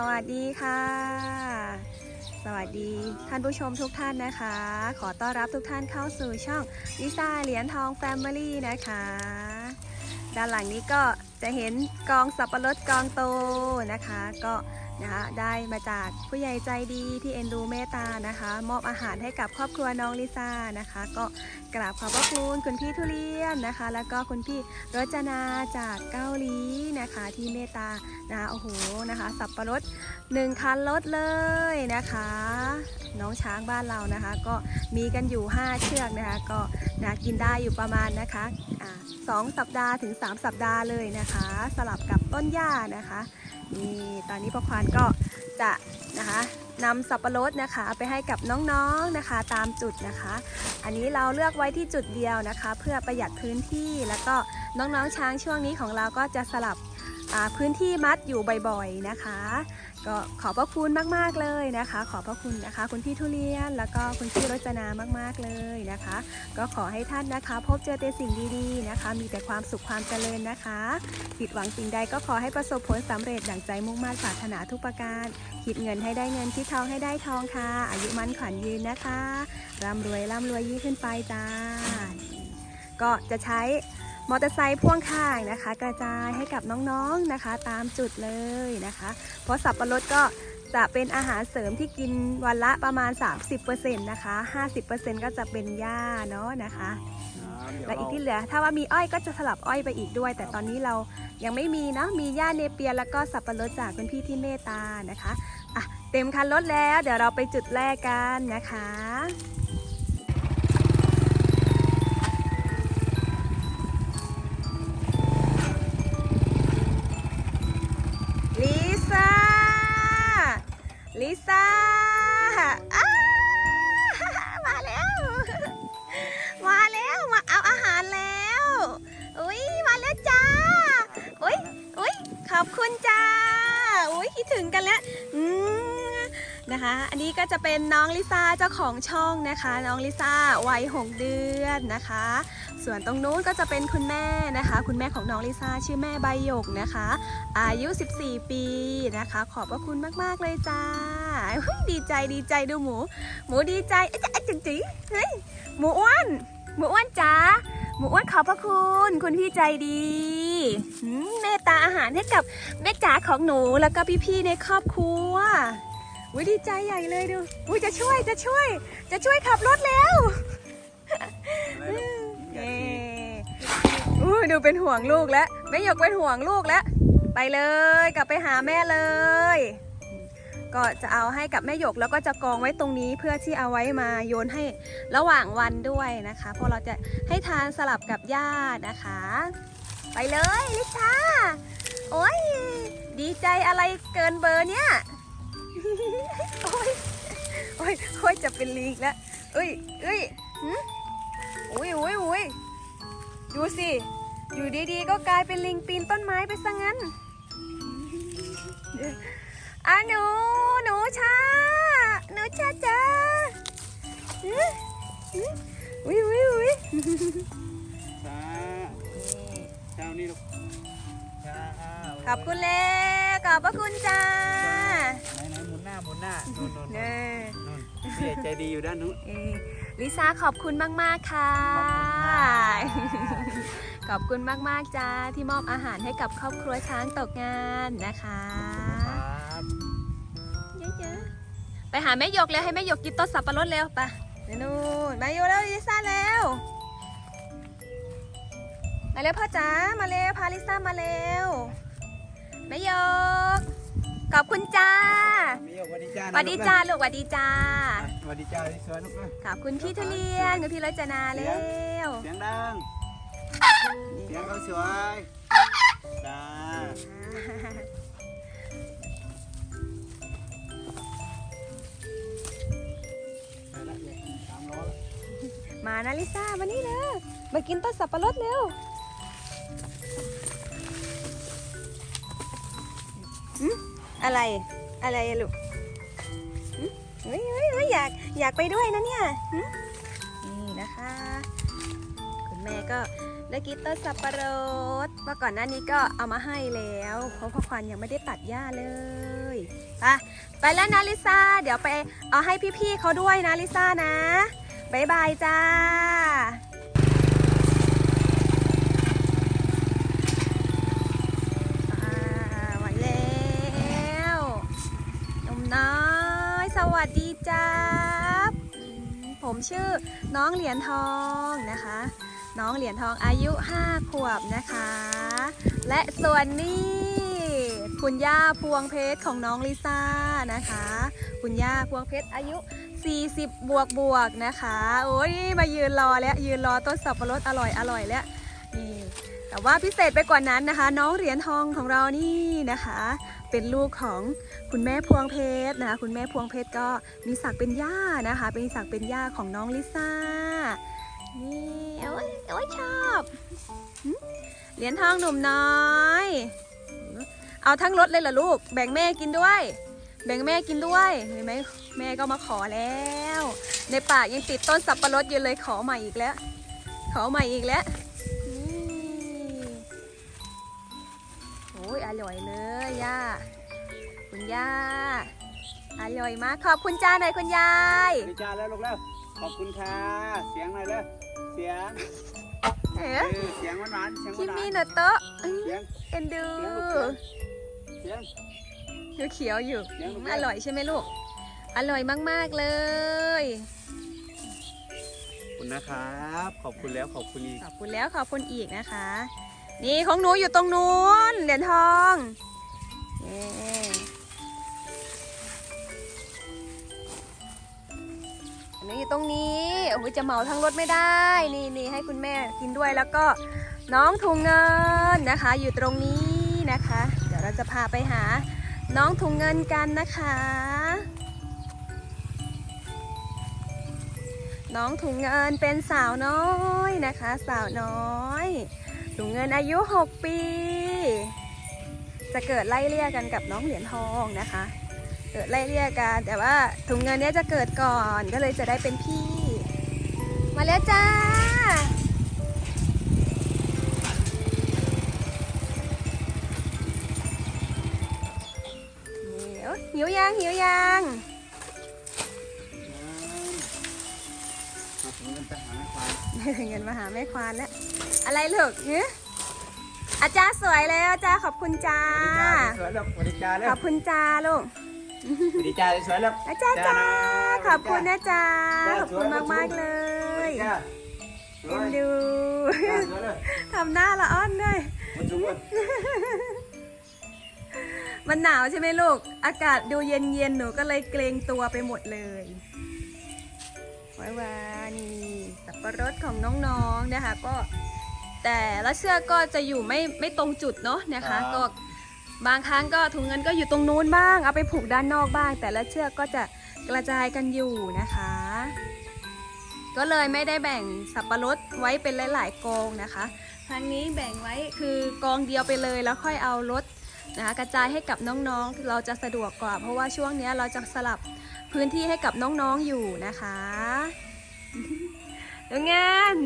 สวัสดีค่ะ สวัสดีท่านผู้ชมทุกท่านนะคะ ขอต้อนรับทุกท่านเข้าสู่ช่องลิซ่าเหรียญทองแฟมิลี่นะคะ ด้านหลังนี้ก็จะเห็นกองสับปะรดกองโตนะคะ ก็ นะคะได้มาจากผู้ใหญ่ใจดีที่เอ็นดูเมตตานะคะ มอบอาหารให้กับครอบครัวน้องลิซ่านะคะ ก็กราบขอบพระคุณคุณพี่ทุเรียนนะคะ แล้วก็คุณพี่รจนาจากเกาหลีนะคะ ที่เมตตานะโอ้โหนะคะ สับปะรดหนึ่งคันรถเลยนะคะ น้องช้างบ้านเรานะคะ ก็มีกันอยู่ 5 เชือกนะคะ ก็นะกินได้อยู่ประมาณนะคะสองสัปดาห์ถึง 3 สัปดาห์เลยนะคะ สลับกับต้นหญ้านะคะ นี่ตอนนี้พ่อควานก็จะนะคะนำสับปะรดนะคะไปให้กับน้องๆนะคะตามจุดนะคะ อันนี้เราเลือกไว้ที่จุดเดียวนะคะ เพื่อประหยัดพื้นที่แล้วก็น้องๆช้างช่วงนี้ของเราก็จะสลับ พื้นที่มัดอยู่บ่อยๆนะคะ ก็ขอบพระคุณมากๆเลยนะคะ ขอบพระคุณนะคะ คุณพี่ทุเรียนแล้วก็คุณพี่รจนามากๆเลยนะคะ ก็ขอให้ท่านนะคะ พบเจอแต่สิ่งดีๆนะคะ มีแต่ความสุขความเจริญนะคะ ผิดหวังสิ่งใดก็ขอให้ประสบผลสำเร็จดั่งใจมุ่งมั่นปรารถนาทุกประการ คิดเงินให้ได้เงินคิดทองให้ได้ทองค่ะ อายุมั่นขวัญยืนนะคะร่ำรวยร่ำรวยยิ่งขึ้นไปจ้าก็จะใช้ มอเตอร์ไซค์พ่วงข้างนะคะ กระจายให้กับน้องๆนะคะ ตามจุดเลยนะคะ เพราะสับปะรดก็จะเป็นอาหารเสริมที่กินวันละประมาณ 30%นะคะ 50%ก็จะเป็นหญ้าเนาะนะคะและอีกที่เหลือ ถ้าว่ามีอ้อยก็จะสลับอ้อยไปอีกด้วย แต่ตอนนี้เรายังไม่มีเนาะมีหญ้าเนเปียแล้วก็สับปะรดจากคุณพี่ที่เมตตานะคะอะเต็มคันรถแล้ว เดี๋ยวเราไปจุดแรกกันนะคะ ลิซ่ามาแล้ว มาแล้วมาเอาอาหารแล้วอุ้ยมาแล้วจ้าอุ้ยอุ้ยขอบคุณจ้าอุ้ยคิดถึงกันแล้วอืม นะคะ อันนี้ก็จะเป็นน้องลิซ่าเจ้าของช่องนะคะ น้องลิซ่าวัยหกเดือนนะคะ ส่วนตรงนู้นก็จะเป็นคุณแม่นะคะ คุณแม่ของน้องลิซ่าชื่อแม่ใบหยกนะคะ อายุ 14 ปีนะคะ ขอบพระคุณมากๆเลยจ้าเฮ้ยดีใจดีใจดูหมู หมูดีใจเอ๊ะจ๊ะเอ๊ะจิ๊งจิ๊งเฮ้ยหมูอ้วนหมูอ้วนจ้าหมูอ้วนขอบพระคุณคุณพี่ใจดีเมตตาอาหารให้กับแม่จ๋าของหนูแล้วก็พี่ๆในครอบครัว อุ้ยดีใจใหญ่เลยดูอุ้ยจะช่วยจะช่วย จะช่วยขับรถแล้วเย้อุ้ยดูเป็นห่วงลูกแล้วแม่หยกเป็นห่วงลูกแล้ว ไปเลยกลับไปหาแม่เลย ก็จะเอาให้กับแม่หยกแล้วก็จะกองไว้ตรงนี้เพื่อที่เอาไว้มาโยนให้ระหว่างวันด้วยนะคะเพราะเราจะให้ทานสลับกับญาตินะคะ ไปเลยลิซ่าโอ้ยดีใจอะไรเกินเบอร์เนี่ยโอ้ยโอ้ ยโอ้ยจะเป็นลิงแล้วเอ้ยเอ้ยหืมอุ้ยอุ้ยอุ้ยดูสิ อยู่ดีๆ ก็กลายเป็นลิงปีนต้นไม้ไปซะงั้นอะหนู หนูชาหนูชาจ้าอุ้ยอุ้ยอุ้ยชาเช้านี่ลูก ขอบคุณเลยขอบพระคุณจ้าไหนไหนหมุนหน้าหมุนหน้านู่นนู่นเน่นู่นเสียใจดีอยู่ด้านนู้น เอ่อลิซ่าขอบคุณมาก ๆ ค่ะ ขอบคุณมาก ๆ จ้าที่มอบอาหารให้กับครอบครัวช้างตกงานนะคะครับเยอะๆไปหาแม่หยกแล้วให้แม่หยกกินต้นสับปะรดเร็วไปเดี๋ยวนู่นมาอยู่แล้วลิซ่าแล้ว มาเร็วพ่อจ๋ามาเร็วพาลิซ่ามาเร็วแม่หยกขอบคุณจ้ามีสวัสดีจ้าสวัสดีจ้าลูกสวัสดีจ้าสวัสดีจ้าที่สวยลูกนะขอบคุณพี่ทุเรียนกับพี่รจนาเร็วเสียงดัง เสียงเขาสวยจ้าไปละเดี๋ยวสามล้อละมานะลิซ่ามานี่เร็วมากินต้นสับปะรดเร็ว อะไร อะไรลูกอืมเฮ้ยเฮ้ยเฮ้ยอยากอยากไปด้วยนะเนี่ยนี่นะคะ คุณแม่ก็ได้กินต้นสับปะรดเมื่อก่อนหน้านี้ก็เอามาให้แล้วเพราะพ่อควันยังไม่ได้ตัดหญ้าเลยไปไปแล้วนะลิซ่าเดี๋ยวไปเอาให้พี่ๆเขาด้วยนะลิซ่านะบ๊ายบายจ้า วัสดีจ้าบผมชื่อน้องเหรียญทองนะคะ น้องเหรียญทองอายุ 5 ขวบนะคะ และส่วนนี้ คุณย่าพวงเพชรของน้องลิซ่านะคะ คุณย่าพวงเพชรอายุ 40 บวกบวกนะคะ โอ้ยมายืนรอแล้วยืนรอต้นสับปะรดอร่อยอร่อยแล้วนี่แต่ว่าพิเศษไปกว่านั้นนะคะ น้องเหรียญทองของเรานี่นะคะ เป็นลูกของคุณแม่พวงเพชรนะคะคุณแม่พวงเพชรก็มีศักดิ์เป็นย่านะคะ เป็นศักดิ์เป็นย่าของน้องลิซ่านี่โอ้ยโอ้ยชอบเหรียญทองหนุ่มน้อย เอาทั้งรถเลยเหรอลูก แบ่งแม่กินด้วย แบ่งแม่กินด้วยเห็นไหมแม่ก็มาขอแล้ว ในป่ายังติดต้นสับปะรดอยู่เลยขอใหม่อีกแล้ว ขอใหม่อีกแล้วนี่โอ้ยอร่อยเลย ย่า คุณย่า อร่อยมาก ขอบคุณจ้าหน่อยคุณยาย ดีจ้าแล้วลูกแล้วขอบคุณค่ะเสียงหน่อยเลยเสียงเอ๋เออเสียงหวานๆเสียงหคิวานมิโนโตะเอ้ยๆเสียงเอ็นดูเสียงเขียวๆอยู่เดี๋ยวอืมเดี๋ยวอร่อยใช่ไหมลูก อร่อยมากๆเลย ขอบคุณนะครับ ขอบคุณแล้วขอบคุณอีกขอบคุณแล้วขอบคุณอีกนะคะ นี่ของหนูอยู่ตรงนู้นเหรียญทองนี่ อันนี้อยู่ตรงนี้โอ้โหจะเหมาทั้งรถไม่ได้ นี่นี่ให้คุณแม่กินด้วยแล้วก็น้องถุงเงินนะคะ อยู่ตรงนี้นะคะ เดี๋ยวเราจะพาไปหาน้องถุงเงินกันนะคะ น้องถุงเงินเป็นสาวน้อยนะคะ สาวน้อยถุงเงินอายุ 6 ปี จะเกิดไล่เลี่ยกันกับน้องเหรียญทองนะคะ เกิดไล่เลี่ยกันแต่ว่าถุงเงินเนี้ยจะเกิดก่อนก็เลยจะได้เป็นพี่ มาแล้วจ้านี่โอ๊ยหิวยังหิวยังมาถึงเงินไปหาแม่ควายได้เงินมาหาแม่ควานแล้วอะไรลูกเฮ้ย อาจารย์สวยแล้วอาจารย์ขอบคุณจ้า สวยแล้วสวัสดีจ้าแล้วขอบคุณจ้าลูกสวัสดีจ้าสวยแล้วอาจารย์จ้าขอบคุณนะจ้าจ้าขอบคุณมากมากๆเลยจ้าสวเอ็ยนดูจ้าสวยเลยทำหน้าละอ้อนด้วยมันสูงเลยมันหนาวใช่ไหมลูก อากาศดูเย็นเย็นๆหนูก็เลยเกรงตัวไปหมดเลยว้าวานี่สับปะรดของน้องๆนะคะก็ แต่ละเชือกก็จะอยู่ไม่ไม่ตรงจุดเนาะนะคะ ก็บางครั้งก็ถุงเงินก็อยู่ตรงนู้นบ้าง เอาไปผูกด้านนอกบ้าง แต่ละเชือกก็จะกระจายกันอยู่นะคะ ก็เลยไม่ได้แบ่งสับปะรดไว้เป็นหลาย ๆ กองนะคะครั้งนี้แบ่งไว้คือกองเดียวไปเลยแล้วค่อยเอารถนะคะกระจายให้กับน้องๆ เราจะสะดวกกว่า เพราะว่าช่วงเนี้ยเราจะสลับพื้นที่ให้กับน้องๆอยู่นะคะเดี๋ยวงาน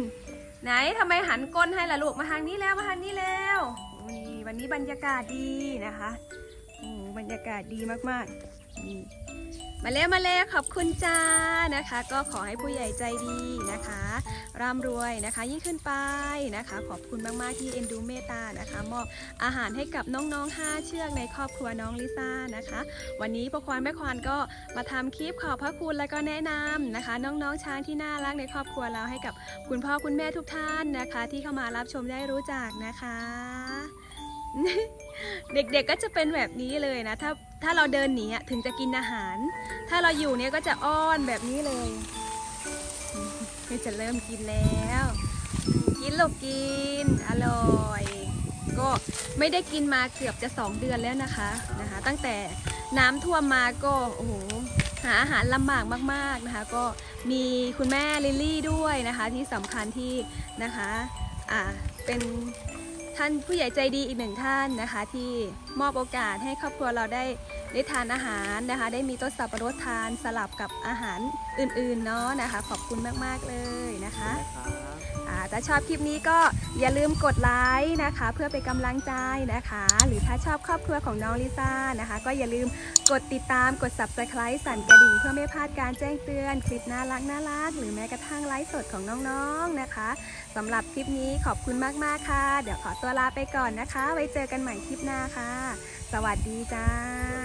ไหนทำไมหันก้นให้ล่ะลูกมาทางนี้แล้วมาทางนี้แล้วนี่วันนี้บรรยากาศดีนะคะโอ้บรรยากาศดีมากๆนี่ มาแล้มาแล้ขอบคุณจ้านะคะ ก็ขอให้ผู้ใหญ่ใจดีนะคะร่ำรวยนะคะ ยิ่งขึ้นไปนะคะ ขอบคุณมาก ๆ ที่เอ็นดูเมตตานะคะ มอบอาหารให้กับน้องๆ5เชือกในครอบครัวน้องลิซ่านะคะ วันนี้ประควานแม่ควานก็มาทำคลิปขอบพระคุณและก็แนะนำนะคะ น้องๆช้างที่น่ารักในครอบครัวเราให้กับคุณพ่อคุณแม่ทุกท่านนะคะ ที่เข้ามารับชมได้รู้จักนะคะ เด็กๆก็จะเป็นแบบนี้เลยนะถ้า ถ้าเราเดินหนีถึงจะกินอาหาร ถ้าเราอยู่เนี่ยก็จะอ้อนแบบนี้เลยก็จะเริ่มกินแล้ว กินลูกกิน อร่อย ก็ไม่ได้กินมาเกือบจะ 2 เดือนแล้วนะคะนะคะ ตั้งแต่น้ำท่วมมาก็โอ้โหหาอาหารลำบากมาก ๆนะคะ ก็มีคุณแม่ลิลลี่ด้วยนะคะ ที่สำคัญที่นะคะอ่าเป็น ท่านผู้ใหญ่ใจดีอีกหนึ่งท่านนะคะ ที่มอบโอกาสให้ครอบครัวเราได้ได้ทานอาหารนะคะ ได้มีต้นสับปะรดทานสลับกับอาหารอื่นๆเนาะนะคะ ขอบคุณมากๆเลยนะคะ ถ้าชอบคลิปนี้ก็อย่าลืมกดไลค์นะคะ เพื่อเป็นกำลังใจนะคะ หรือถ้าชอบครอบครัวของน้องลิซ่านะคะ ก็อย่าลืมกดติดตามกด subscribe สั่นกระดิ่งเพื่อไม่พลาดการแจ้งเตือน คลิปน่ารักน่ารักหรือแม้กระทั่งไลฟ์สดของน้องๆนะคะสำหรับคลิปนี้ขอบคุณมากๆค่ะ เดี๋ยวขอตัวลาไปก่อนนะคะ ไว้เจอกันใหม่คลิปหน้าค่ะ สวัสดีจ้า